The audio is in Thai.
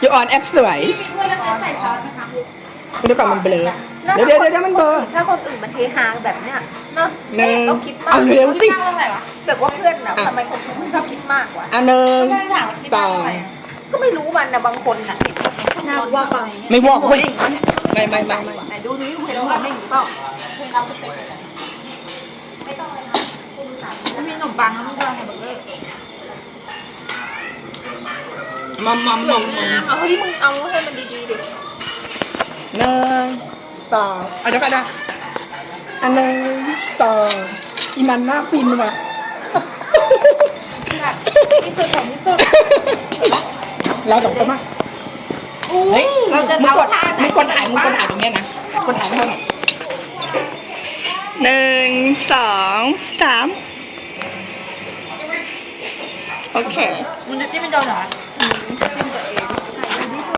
จูออนแอปสวยมีถ้วยแล้วก็ใส่ซอสนะคะเดี๋ยวก่อนมันเบลอเดี๋ยวเดี๋ยวเดี๋ยวมันเบลอถ้าคนอื่นมันเทฮาแบบเนี้ยเนาะหนึ่งต้องคิดมากเอาเร็วสิเท่าไหร่วะแบบว่าเพื่อนน่ะอะทำไมคนอื่นชอบคิดมากกว่าอันหนึ่งไม่ได้ถามว่าคิดสเท่าองไหร่ก็ไม่รู้มันนะบางคนน่ะน่าว่าไปไม่วอกเว้ยไม่ไม่ไม่ไม่ไหนดูนี้เห็นว่าไม่มีเปล่าเคยรับสเต็กเลยจ้ะไม่มีขนมปังแล้วไม่ได้แฮมเบ มัมมัมมัมมัมเอาเฮ้ยมึงเอาให้มันดีๆดิหนึ่งสองเอาเดี๋ยวก่อนนะอันหนึ่งสองอีมันหน้าฟินว่ะที่สุดของที่สุดเราสองคนมาเฮ้ยเราจะมึงเอากดท่าไหนมึงกดถ่ายมึงกดถ่ายตรงเนี้ยนะกดถ่ายข้างบนอะหนึ่งสองสามโอเคมันจะจิ้มเป็นโดนเหรอ here.